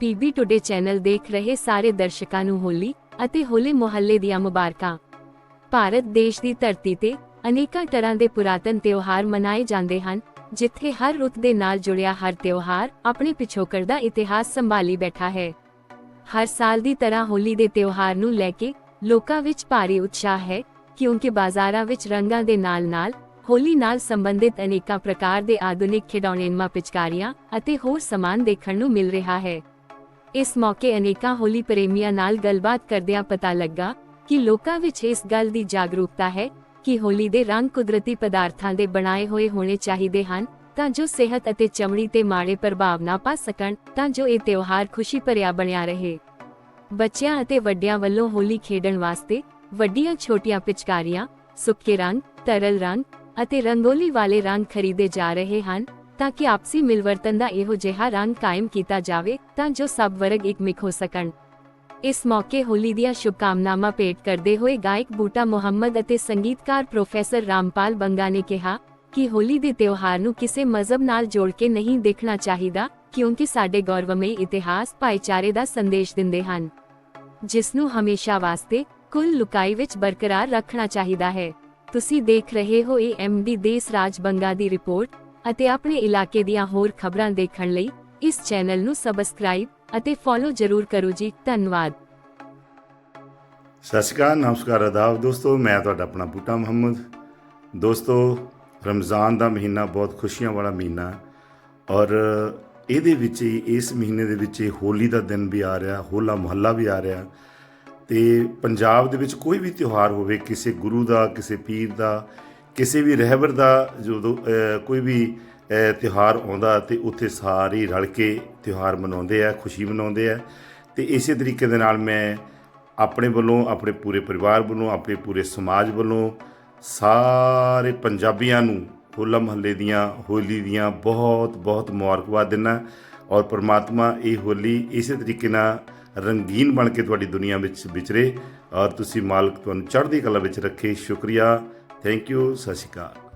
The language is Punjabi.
ਪੀਬੀ ਟੁਡੇ ਚੈਨਲ ਦੇਖ ਰਹੇ ਸਾਰੇ ਦਰਸ਼ਕਾਂ ਨੂੰ ਹੋਲੀ ਅਤੇ ਹੋਲੇ ਮੁਹੱਲੇ ਦੀਆਂ ਮੁਬਾਰਕਾਂ। ਭਾਰਤ ਦੇਸ਼ ਦੀ ਧਰਤੀ ਤੇ ਅਨੇਕਾਂ ਤਰ੍ਹਾਂ ਦੇ ਪੁਰਾਤਨ ਤਿਉਹਾਰ ਮਨਾਏ ਜਾਂਦੇ ਹਨ, ਜਿੱਥੇ ਹਰ ਰੁੱਤ ਦੇ ਨਾਲ ਜੁੜਿਆ ਹਰ ਤਿਉਹਾਰ ਆਪਣੇ ਪਿਛੋਕੜ ਦਾ ਇਤਿਹਾਸ ਸੰਭਾਲੀ ਬੈਠਾ ਹੈ। ਹਰ ਸਾਲ ਦੀ ਤਰ੍ਹਾਂ ਹੋਲੀ ਦੇ ਤਿਉਹਾਰ ਨੂੰ ਲੈ ਕੇ ਲੋਕਾਂ ਵਿੱਚ ਭਾਰੀ ਉਤਸ਼ਾਹ ਹੈ, ਕਿਉਂਕਿ ਬਾਜ਼ਾਰਾਂ ਵਿੱਚ ਰੰਗਾਂ ਦੇ ਨਾਲ-ਨਾਲ, ਹੋਲੀ ਨਾਲ ਸੰਬੰਧਿਤ ਅਨੇਕਾਂ ਪ੍ਰਕਾਰ ਦੇ ਆਧੁਨਿਕ ਖਿਡੌਣੇ ਪਿਚਕਾਰੀਆਂ ਅਤੇ ਹੋਰ ਸਮਾਨ ਦੇਖਣ ਨੂੰ ਮਿਲ ਰਿਹਾ ਹੈ। ਇਸ ਮੌਕੇ ਅਨੇਕਾਂ ਹੋਲੀ ਪ੍ਰੇਮੀਆਂ ਨਾਲ ਗੱਲਬਾਤ ਕਰਦਿਆਂ ਪਤਾ ਲੱਗਾ ਕਿ ਲੋਕਾਂ ਵਿੱਚ ਇਸ ਗੱਲ ਦੀ ਜਾਗਰੂਕਤਾ ਹੈ ਕਿ ਹੋਲੀ ਦੇ ਰੰਗ ਕੁਦਰਤੀ ਪਦਾਰਥਾਂ ਦੇ ਬਣਾਏ ਹੋਏ ਹੋਣੇ ਚਾਹੀਦੇ ਹਨ ਤਾਂ ਜੋ ਸਿਹਤ ਅਤੇ ਚਮੜੀ ਤੇ ਮਾੜੇ ਪ੍ਰਭਾਵ ਨਾ ਪਾ ਸਕਣ ਤਾਂ ਜੋ ਇਹ ਤਿਉਹਾਰ ਖੁਸ਼ੀ ਭਰਿਆ ਬਣਿਆ ਰਹੇ। ਬੱਚਿਆਂ ਅਤੇ ਵੱਡਿਆਂ ਵੱਲੋਂ ਹੋਲੀ ਖੇਡਣ ਵਾਸਤੇ ਵੱਡੀਆਂ ਛੋਟੀਆਂ ਪਿਚਕਾਰੀਆਂ, ਸੁੱਕੇ ਰੰਗ, ਤਰਲ ਰੰਗ ਅਤੇ ਰੰਗੋਲੀ ਵਾਲੇ ਰੰਗ ਖਰੀਦੇ ਜਾ ਰਹੇ ਹਨ। ਤਾਂ ਕਿ ਆਪਸੀ ਮਿਲਵਰਤਨ ਦਾ ਇਹੋ ਜਿਹਾ ਰੰਗ ਕਾਇਮ ਕੀਤਾ ਜਾਵੇ, ਤਾਂ ਜੋ ਸਭ ਵਰਗ ਇਕਮਿਕ ਹੋ ਸਕਣ। ਇਸ ਮੌਕੇ ਹੋਲੀ ਦੀਆਂ ਸ਼ੁਭਕਾਮਨਾਵਾਂ ਭੇਟ ਕਰਦੇ ਹੋਏ ਗਾਇਕ ਬੂਟਾ ਮੁਹੰਮਦ ਅਤੇ ਸੰਗੀਤਕਾਰ ਪ੍ਰੋਫੈਸਰ ਰਾਮਪਾਲ ਬੰਗਾ ਨੇ ਕਿਹਾ ਕਿ ਹੋਲੀ ਦੇ ਤਿਉਹਾਰ ਨੂੰ ਕਿਸੇ ਮਜ਼ਹਬ ਨਾਲ ਜੋੜ ਕੇ ਨਹੀਂ ਦੇਖਣਾ ਚਾਹੀਦਾ, ਕਿਉਂਕਿ ਸਾਡੇ ਗੌਰਵਮਈ ਇਤਿਹਾਸ ਭਾਈਚਾਰੇ ਦਾ ਸੰਦੇਸ਼ ਦਿੰਦੇ ਹਨ। ਜਿਸ ਨੂੰ ਹਮੇਸ਼ਾ ਵਾਸਤੇ ਕੁੱਲ ਲੁਕਾਈ ਵਿੱਚ ਬਰਕਰਾਰ ਰੱਖਣਾ ਚਾਹੀਦਾ ਹੈ। ਤੁਸੀਂ ਦੇਖ ਰਹੇ ਹੋ ਇਹ ਦੇਸ ਰਾਜ ਬੰਗਾ ਦੀ ਰਿਪੋਰਟ। ਅਤੇ ਆਪਣੇ ਇਲਾਕੇ ਦੀਆਂ ਹੋਰ ਖਬਰਾਂ ਦੇਖਣ ਲਈ ਇਸ ਚੈਨਲ ਨੂੰ ਸਬਸਕ੍ਰਾਈਬ ਅਤੇ ਫੋਲੋ ਜ਼ਰੂਰ ਕਰੋ ਜੀ, ਧੰਨਵਾਦ। ਸਤਿ ਸ਼੍ਰੀ ਅਕਾਲ, ਨਮਸਕਾਰ ਆਦਾਬ ਦੋਸਤੋ, ਮੈਂ ਤੁਹਾਡਾ ਆਪਣਾ ਬੂਟਾ ਮੁਹੰਮਦ। ਦੋਸਤੋ, ਰਮਜ਼ਾਨ ਦਾ ਮਹੀਨਾ ਬਹੁਤ ਖੁਸ਼ੀਆਂ ਵਾਲਾ ਮਹੀਨਾ ਔਰ ਇਹਦੇ ਵਿੱਚ ਹੀ, ਇਸ ਮਹੀਨੇ ਦੇ ਵਿੱਚ ਹੀ ਹੋਲੀ ਦਾ ਦਿਨ ਵੀ ਆ ਰਿਹਾ, ਹੋਲਾ ਮੁਹੱਲਾ ਵੀ ਆ ਰਿਹਾ ਤੇ ਪੰਜਾਬ ਦੇ ਵਿੱਚ ਕੋਈ ਵੀ ਤਿਉਹਾਰ ਹੋਵੇ, ਕਿਸੇ ਗੁਰੂ ਦਾ, ਕਿਸੇ ਪੀਰ ਦਾ ਕਿਸੇ ਵੀ ਰਹਿਬਰ ਦਾ ਜਦੋਂ ਕੋਈ ਵੀ ਤਿਉਹਾਰ ਆਉਂਦਾ ਤੇ ਉੱਥੇ ਸਾਰੇ ਰਲ ਕੇ ਤਿਉਹਾਰ ਮਨਾਉਂਦੇ ਆ, ਖੁਸ਼ੀ ਮਨਾਉਂਦੇ ਆ। ਤੇ ਇਸੇ ਤਰੀਕੇ ਦੇ ਨਾਲ ਮੈਂ ਆਪਣੇ ਵੱਲੋਂ, ਆਪਣੇ ਪੂਰੇ ਪਰਿਵਾਰ ਵੱਲੋਂ, ਆਪਣੇ ਪੂਰੇ ਸਮਾਜ ਵੱਲੋਂ ਸਾਰੇ ਪੰਜਾਬੀਆਂ ਨੂੰ ਹੋਲਾ ਮਹੱਲੇ ਦੀਆਂ, ਹੋਲੀ ਦੀਆਂ ਬਹੁਤ ਬਹੁਤ ਮੁਬਾਰਕਬਾਦ ਦਿੰਦਾ ਔਰ ਪ੍ਰਮਾਤਮਾ ਇਹ ਹੋਲੀ ਇਸੇ ਤਰੀਕੇ ਨਾਲ ਰੰਗੀਨ ਬਣ ਕੇ ਤੁਹਾਡੀ ਦੁਨੀਆ ਵਿੱਚ ਵਿਚਰੇ ਔਰ ਤੁਸੀਂ ਮਾਲਕ ਤੁਹਾਨੂੰ ਚੜ੍ਹਦੀ ਕਲਾ ਵਿੱਚ ਰੱਖੇ। ਸ਼ੁਕਰੀਆ। ਥੈਂਕ ਯੂ ਸਤਿ ਸ਼੍ਰੀ ਅਕਾਲ